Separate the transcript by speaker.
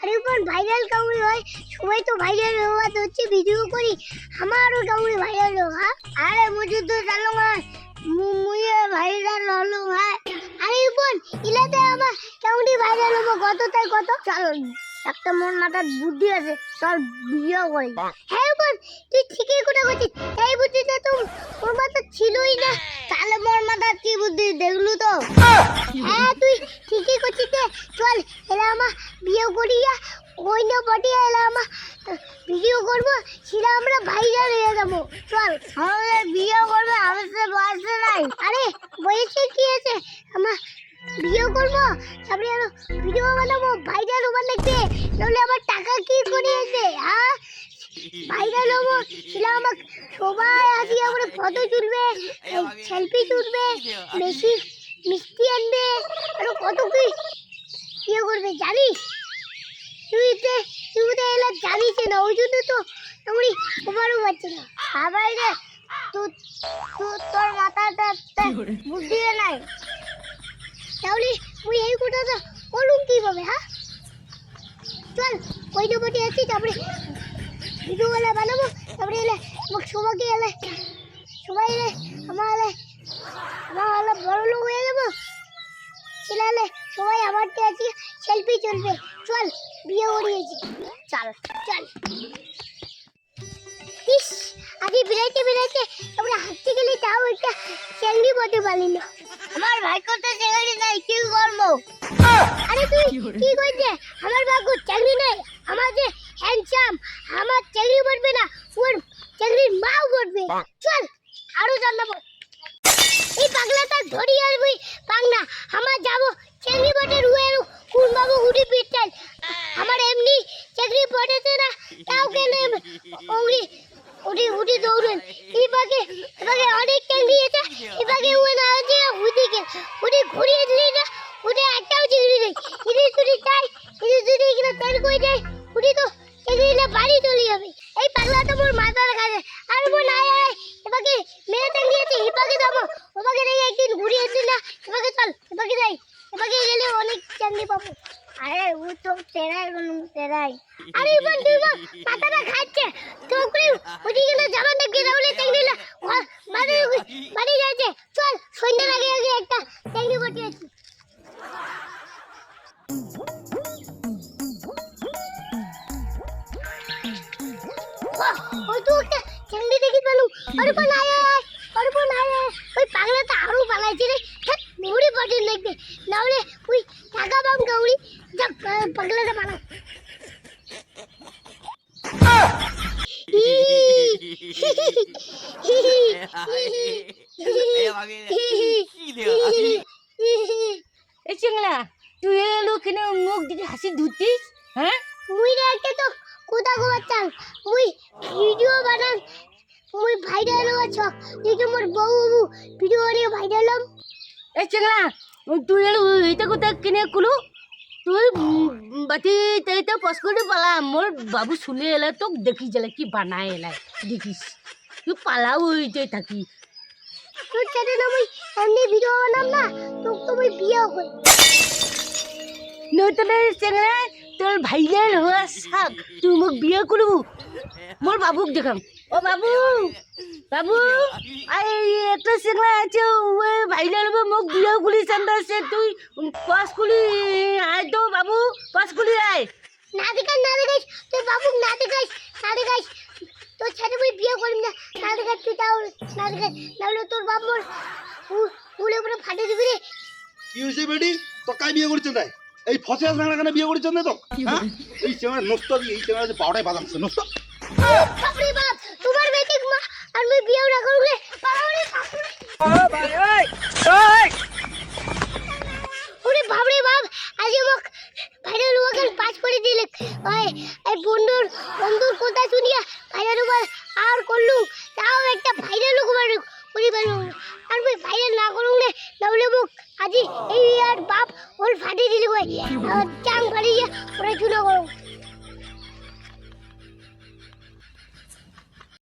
Speaker 1: আরে কোন ভাইরাল কাউরি হয়। সবাই তো ভাইরাল হওয়া তো হচ্ছে ভিডিও করি। আমারও কাউরি ভাইরাল হোক আরে মুঝে তো না। মুয়ে ভাইরাল হলো হ্যাঁ? আরে বোন ইলাতে আমার কাউরি ভাইরাল হব। কত তাই কত? চলো একটা মন মাথার বুদ্ধি আছে, চল বিয়ে করি। হ্যাঁ বোন তুই ঠিকই কথা বলছিস। এই বুদ্ধিটা তো ওর মাথা ছিলই না। তাহলে মোর মাথার কি বুদ্ধি? দেখলু তো? হ্যাঁ তুই ঠিকই করছিস। চল এলা আমার বিয়ে করিয়া না পটিয়া এলা আমার ভিডিও করব সেটা আমরা ভাইরাল হয়ে যাব। চল আমাদের বিয়ে করবে আমাদের বয়সে নাই। আরে বয়সে কি আছে? আমার বিয়ে করব তারপরে আরও ভিডিও বানাবো ভাইরাল হবার লাগবে। নাহলে আমার টাকা কি করিয়েছে হ্যাঁ ভাইরাল হব সেটা আমার সবাই আসি আমার ফটো তুলবে সেলফি তুলবে বেশি মিষ্টি আনবে আরও কত কি ইয়ে করবে জানিস? তুই তে তুই তো এলা জানিস না ওই জন্য তো আমি তোমারও পাচ্ছে না। আবার রে তুই তোর মাথাটা বুদ্ধি নাই। তাহলে তুই এই কথাটা বলুন কীভাবে হ্যাঁ? চল ওই নম্বরটি আছি তারপরে ভিডিওগুলো বানাবো তারপরে এলে আমাকে সবাইকে এলে সবাই এলে আমার এলে আমার বড় লোক হয়ে যাব। ছেলে সবাই আমার আছি সেলফি চলবে। চল বিয়ে করিয়েছি। চল চল। ইস আগে বেড়াইতে বেড়াইতে তারপরে হাঁটতে গেলে তাও একটা চ্যাংড়ি বটে পারলি না। আমার ভাই করতে চ্যাংড়ি নাই কি করব? আরে তুই কি করছে? আমার ভাগ্য চ্যাংড়ি নাই আমার যে হ্যান্ডসাম আমার চ্যাংড়ি বটবে না ওর চ্যাংড়ির মাও বটবে চল আরও জানাব এই পাগলাটা ধরি আর বই পাগনা আমার যাব চাকরি বটে রুয়ের কোন বাবু উড়ি পিটাল আমার এমনি চাকরি পড়েছে না তাও কেন ওরি উড়ি উড়ি দৌড়েন এই বাগে এবারে অনেক আছে এই বাগে ও না আছে উদিকে উড়ি ঘুরিয়ে দিলি না উড়ে একটাও চাকরি নেই। ইদি চুরি চাই ইদি চুরি কিনা তেল কই যায় উড়ি তো না, বাড়ি চলে যাবে। এই পাগলাটা মোর মাথার কাছে। আর মোর আয় এবারে মেয়ে আছে এবারে যাব ওবাকে নেই, একদিন ঘুরিয়ে দিলি না এবারে চল এবারে যাই। এবারে গেলে অনেক চাকরি পাবো। আরে ও তো তেরাই তেরাই। আরে বল, তুই মাথাটা খাচ্ছে তো করে ওদিকে না যাবেন না গিয়ে রাউলে চাকরি না বাড়ি বাড়ি যাচ্ছে চল সন্ধ্যার আগে আগে একটা চাকরি বটিয়েছি ওই তো একটা চাকরি দেখি পেলু আরে কোন আয় আয় আরে কোন আয় ওই পাগলাটা আরও পালাইছে রে হ্যাঁ মুড়ি পটিয়ে লাগবে না হলে ওই টাকা পাম গাউড়ি যা পাগলাটা পালা
Speaker 2: এই চিংলা তুই এলো কেন মুখ দিকে হাসি ধুতিস হ্যাঁ?
Speaker 1: মুই রে একটা তো কোথা চাল মুই ভিডিও বানান মুই ভাইরাল ছক। দেখে মোর বউ বাবু ভিডিও বানিয়ে ভাইরাল হম।
Speaker 2: এই চিংলা তুই এলো এইটা কোথা কিনে কুলু? তুই বাতি তাই তো পস করে পালা। মোর বাবু শুনে এলে তো দেখি গেলে কি বানায় এলাই দেখিস। তুই পালাও হইতে থাকি।
Speaker 1: তোর না মুই এমনি ভিডিও বানাম না তোর তো মুই বিয়েও করি।
Speaker 2: নতুন চিংলা তোর ভাইরাল হওয়া শাক। তুই মোক বিয়ে করবু? মোর বাবুক দেখাম। ও বাবু বাবু আই একটা চিংলা আছে ওই ভাইরাল হবে মোক বিয়ে গুলি চান্দা আছে তুই পাস কুলি আয় তো বাবু পাস কুলি আয়।
Speaker 1: না দেখাস না দেখাস তুই বাবু না দেখাস না দেখাস। তোর সাথে মুই বিয়ে করিম না না দেখাস তুই তাও না দেখাস। নাহলে তোর উ- উড়ে পুরো ফাটে দিবি রে।
Speaker 3: কি হয়েছে বেটি? তো কাই বিয়ে করেছেন তাই? এই ফসে আসলে কেন বিয়ে করেছেন তো হ্যাঁ? এই চেঙ্গা নষ্ট দিয়ে এই চেঙ্গা পাওয়াটাই বাদাম নষ্ট
Speaker 1: তোমার বেটি না করলে ওরে বাপ আজ মোক করে দিলে। ওই এই বন্ধুর বন্ধুর কথা শুনিয়া আর করলু তাও একটা ভাইরাল ওভার করি পারলু আর না করুন আজি চাং ফাটিয়ে ওরা চুনা করো।